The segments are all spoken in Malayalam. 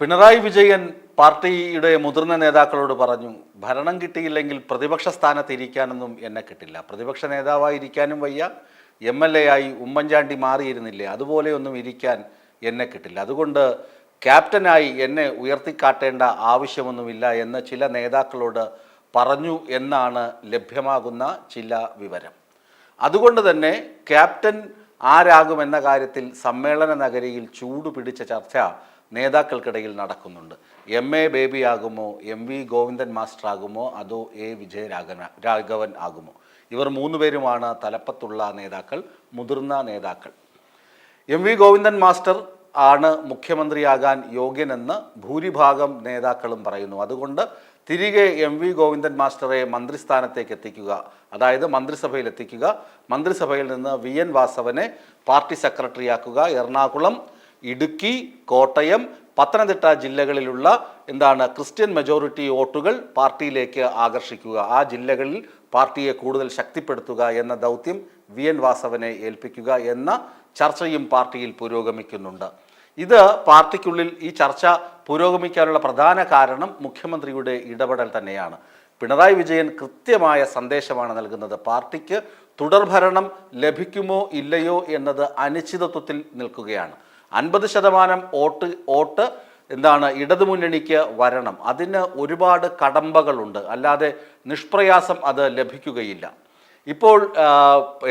പിണറായി വിജയൻ പാർട്ടിയുടെ മുതിർന്ന നേതാക്കളോട് പറഞ്ഞു ഭരണം കിട്ടിയില്ലെങ്കിൽ പ്രതിപക്ഷ സ്ഥാനത്ത് ഇരിക്കാനൊന്നും എന്നെ കിട്ടില്ല. പ്രതിപക്ഷ നേതാവായിരിക്കാനും വയ്യ. എം എൽ എ ആയി ഉമ്മൻചാണ്ടി മാറിയിരുന്നില്ലേ അതുപോലെയൊന്നും ഇരിക്കാൻ എന്നെ കിട്ടില്ല. അതുകൊണ്ട് ക്യാപ്റ്റനായി എന്നെ ഉയർത്തിക്കാട്ടേണ്ട ആവശ്യമൊന്നുമില്ല എന്ന് ചില നേതാക്കളോട് പറഞ്ഞു എന്നാണ് ലഭ്യമാകുന്ന ചില വിവരം. അതുകൊണ്ട് തന്നെ ക്യാപ്റ്റൻ ആരാകുമെന്ന കാര്യത്തിൽ സമ്മേളന നഗരിയിൽ ചൂടുപിടിച്ച ചർച്ച നേതാക്കൾക്കിടയിൽ നടക്കുന്നുണ്ട്. എം എ ബേബി ആകുമോ എം വി ഗോവിന്ദൻ മാസ്റ്റർ ആകുമോ അതോ എ വിജയരാഘവൻ രാഘവൻ ആകുമോ? ഇവർ മൂന്നുപേരുമാണ് തലപ്പത്തുള്ള നേതാക്കൾ മുതിർന്ന നേതാക്കൾ. എം വി ഗോവിന്ദൻ മാസ്റ്റർ ആണ് മുഖ്യമന്ത്രിയാകാൻ യോഗ്യനെന്ന് ഭൂരിഭാഗം നേതാക്കളും പറയുന്നു. അതുകൊണ്ട് തിരികെ എം വി ഗോവിന്ദൻ മാസ്റ്ററെ മന്ത്രിസ്ഥാനത്തേക്ക് എത്തിക്കുക. അതായത് മന്ത്രിസഭയിൽ എത്തിക്കുക. മന്ത്രിസഭയിൽ നിന്ന് വി എൻ വാസവനെ പാർട്ടി സെക്രട്ടറിയാക്കുക. എറണാകുളം ഇടുക്കി കോട്ടയം പത്തനംതിട്ട ജില്ലകളിലുള്ള എന്താണ് ക്രിസ്ത്യൻ മെജോറിറ്റി വോട്ടുകൾ പാർട്ടിയിലേക്ക് ആകർഷിക്കുക. ആ ജില്ലകളിൽ പാർട്ടിയെ കൂടുതൽ ശക്തിപ്പെടുത്തുക എന്ന ദൗത്യം വി എൻ വാസവനെ ഏൽപ്പിക്കുക എന്ന ചർച്ചയും പാർട്ടിയിൽ പുരോഗമിക്കുന്നുണ്ട്. ഇത് പാർട്ടിക്കുള്ളിൽ ഈ ചർച്ച പുരോഗമിക്കാനുള്ള പ്രധാന കാരണം മുഖ്യമന്ത്രിയുടെ ഇടപെടൽ തന്നെയാണ്. പിണറായി വിജയൻ കൃത്യമായ സന്ദേശമാണ് നൽകുന്നത്. പാർട്ടിക്ക് തുടർഭരണം ലഭിക്കുമോ ഇല്ലയോ എന്നത് അനിശ്ചിതത്വത്തിൽ നിൽക്കുകയാണ്. അൻപത് ശതമാനം വോട്ട് വോട്ട് എന്താണ് ഇടതുമുന്നണിക്ക് വരണം. അതിന് ഒരുപാട് കടമ്പകളുണ്ട്. അല്ലാതെ നിഷ്പ്രയാസം അത് ലഭിക്കുകയില്ല. ഇപ്പോൾ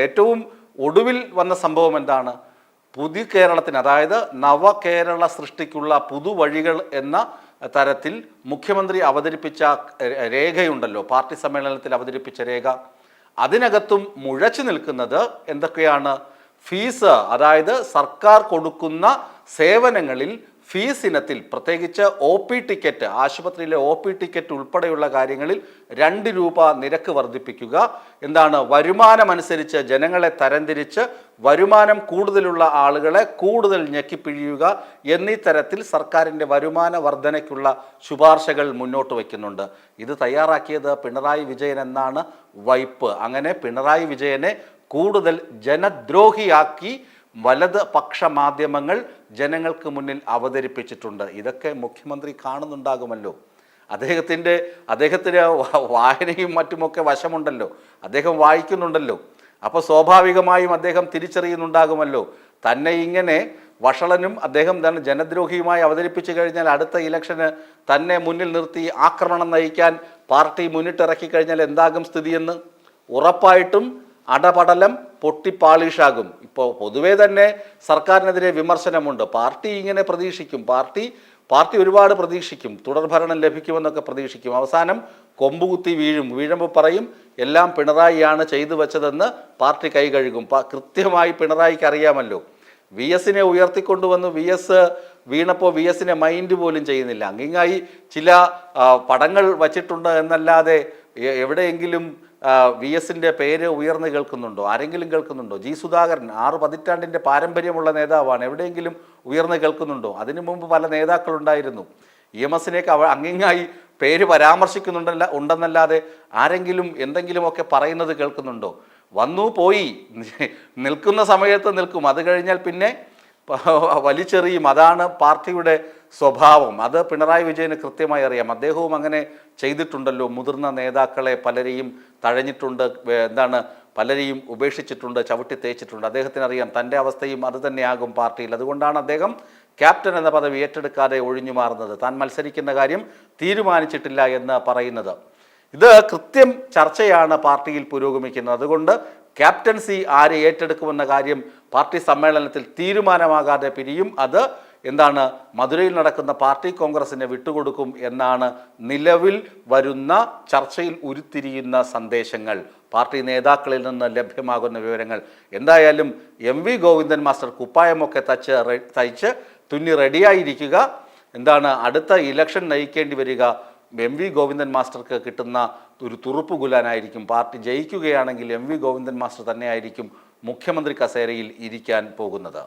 ഏറ്റവും ഒടുവിൽ വന്ന സംഭവം എന്താണ്? പുതിയ കേരളത്തിന് അതായത് നവ കേരള സൃഷ്ടിക്കുള്ള പുതുവഴികൾ എന്ന തരത്തിൽ മുഖ്യമന്ത്രി അവതരിപ്പിച്ച രേഖയുണ്ടല്ലോ. പാർട്ടി സമ്മേളനത്തിൽ അവതരിപ്പിച്ച രേഖ. അതിനകത്തും മുഴച്ചു നിൽക്കുന്നത് എന്തൊക്കെയാണ്? ഫീസ് അതായത് സർക്കാർ കൊടുക്കുന്ന സേവനങ്ങളിൽ ഫീസ് ഇനത്തിൽ പ്രത്യേകിച്ച് ഒ പി ടിക്കറ്റ് ആശുപത്രിയിലെ ഒ പി ടിക്കറ്റ് ഉൾപ്പെടെയുള്ള കാര്യങ്ങളിൽ രണ്ട് രൂപ നിരക്ക് വർദ്ധിപ്പിക്കുക. എന്താണ്? വരുമാനമനുസരിച്ച് ജനങ്ങളെ തരംതിരിച്ച് വരുമാനം കൂടുതലുള്ള ആളുകളെ കൂടുതൽ ഞെക്കിപ്പിഴിയുക എന്നീ തരത്തിൽ സർക്കാരിന്റെ വരുമാന വർധനയ്ക്കുള്ള ശുപാർശകൾ മുന്നോട്ട് വയ്ക്കുന്നുണ്ട്. ഇത് തയ്യാറാക്കിയത് പിണറായി വിജയൻ എന്നാണ് വൈപ്പ്. അങ്ങനെ പിണറായി വിജയനെ കൂടുതൽ ജനദ്രോഹിയാക്കി വലത് പക്ഷ മാധ്യമങ്ങൾ ജനങ്ങൾക്ക് മുന്നിൽ അവതരിപ്പിച്ചിട്ടുണ്ട്. ഇതൊക്കെ മുഖ്യമന്ത്രി കാണുന്നുണ്ടാകുമല്ലോ. അദ്ദേഹത്തിന്റെ അദ്ദേഹത്തിന് വ- വായനയും മറ്റുമൊക്കെ വശമുണ്ടല്ലോ. അദ്ദേഹം വായിക്കുന്നുണ്ടല്ലോ. അപ്പോൾ സ്വാഭാവികമായും അദ്ദേഹം തിരിച്ചറിയുന്നുണ്ടാകുമല്ലോ. തന്നെ ഇങ്ങനെ വഷളനും അദ്ദേഹം തന്നെ ജനദ്രോഹിയുമായി അവതരിപ്പിച്ചു കഴിഞ്ഞാൽ അടുത്ത ഇലക്ഷന് തന്നെ മുന്നിൽ നിർത്തി ആക്രമണം നയിക്കാൻ പാർട്ടി മുന്നിട്ടിറക്കി കഴിഞ്ഞാൽ എന്താകും സ്ഥിതിയെന്ന്? ഉറപ്പായിട്ടും അടപടലം പൊട്ടിപ്പാളിഷാകും. ഇപ്പോൾ പൊതുവേ തന്നെ സർക്കാരിനെതിരെ വിമർശനമുണ്ട്. പാർട്ടി ഇങ്ങനെ പ്രതീക്ഷിക്കും. പാർട്ടി പാർട്ടി ഒരുപാട് പ്രതീക്ഷിക്കും. തുടർഭരണം ലഭിക്കുമെന്നൊക്കെ പ്രതീക്ഷിക്കും. അവസാനം കൊമ്പുകുത്തി വീഴും. വീഴുമ്പോൾ പറയും എല്ലാം പിണറായിയാണ് ചെയ്തു വെച്ചതെന്ന് പാർട്ടി കൈകഴുകും കൃത്യമായി പിണറായിക്ക് അറിയാമല്ലോ. വി എസിനെ ഉയർത്തിക്കൊണ്ടുവന്ന് വി എസ് വീണപ്പോൾ വി എസിനെ മൈൻഡ് പോലും ചെയ്യുന്നില്ല. അങ്ങിങ്ങായി ചില പടങ്ങൾ വച്ചിട്ടുണ്ട് എന്നല്ലാതെ എവിടെയെങ്കിലും വി എസിന്റെ പേര് ഉയർന്നു കേൾക്കുന്നുണ്ടോ? ആരെങ്കിലും കേൾക്കുന്നുണ്ടോ? ജി സുധാകരൻ ആറ് പതിറ്റാണ്ടിന്റെ പാരമ്പര്യമുള്ള നേതാവാണ്. എവിടെയെങ്കിലും ഉയർന്നു കേൾക്കുന്നുണ്ടോ? അതിനു മുമ്പ് പല നേതാക്കളുണ്ടായിരുന്നു. ഇ എം എസിനെയൊക്കെ അവ അങ്ങിങ്ങായി പേര് പരാമർശിക്കുന്നുണ്ടല്ല ഉണ്ടെന്നല്ലാതെ ആരെങ്കിലും എന്തെങ്കിലുമൊക്കെ പറയുന്നത് കേൾക്കുന്നുണ്ടോ? വന്നു പോയി. നിൽക്കുന്ന സമയത്ത് നിൽക്കും. അത് കഴിഞ്ഞാൽ പിന്നെ വലിച്ചെറിയും. അതാണ് പാർട്ടിയുടെ സ്വഭാവം. അത് പിണറായി വിജയന് കൃത്യമായി അറിയാം. അദ്ദേഹവും അങ്ങനെ ചെയ്തിട്ടുണ്ടല്ലോ. മുതിർന്ന നേതാക്കളെ പലരെയും തഴഞ്ഞിട്ടുണ്ട്. എന്താണ് പലരെയും ഉപേക്ഷിച്ചിട്ടുണ്ട് ചവിട്ടി തേച്ചിട്ടുണ്ട്. അദ്ദേഹത്തിന് അറിയാം. തന്റെ അവസ്ഥയും അത് തന്നെയാകും പാർട്ടിയിൽ. അതുകൊണ്ടാണ് അദ്ദേഹം ക്യാപ്റ്റൻ എന്ന പദവി ഏറ്റെടുക്കാതെ ഒഴിഞ്ഞു മാറുന്നത്. താൻ മത്സരിക്കുന്ന കാര്യം തീരുമാനിച്ചിട്ടില്ല എന്ന് പറയുന്നത്. ഇത് കൃത്യം ചർച്ചയാണ് പാർട്ടിയിൽ പുരോഗമിക്കുന്നത്. അതുകൊണ്ട് ക്യാപ്റ്റൻസി ആരെ ഏറ്റെടുക്കുമെന്ന കാര്യം പാർട്ടി സമ്മേളനത്തിൽ തീരുമാനമാകാതെ പിരിയും. അത് എന്താണ് മധുരയിൽ നടക്കുന്ന പാർട്ടി കോൺഗ്രസിനെ വിട്ടുകൊടുക്കും എന്നാണ് നിലവിൽ വരുന്ന ചർച്ചയിൽ ഉരുത്തിരിയുന്ന സന്ദേശങ്ങൾ. പാർട്ടി നേതാക്കളിൽ നിന്ന് ലഭ്യമാകുന്ന വിവരങ്ങൾ. എന്തായാലും എം വി ഗോവിന്ദൻ മാസ്റ്റർ കുപ്പായമൊക്കെ തച്ച് തയ്ച്ച് തുന്നി റെഡിയായിരിക്കുക. എന്താണ് അടുത്ത ഇലക്ഷൻ നയിക്കേണ്ടി വരിക. എം വി ഗോവിന്ദൻ മാസ്റ്റർക്ക് കിട്ടുന്ന ഒരു തുറുപ്പ് കുലാനായിരിക്കും പാർട്ടി ജയിക്കുകയാണെങ്കിൽ എം വി ഗോവിന്ദൻ മാസ്റ്റർ തന്നെയായിരിക്കും മുഖ്യമന്ത്രി കസേരയിൽ ഇരിക്കാൻ പോകുന്നത്.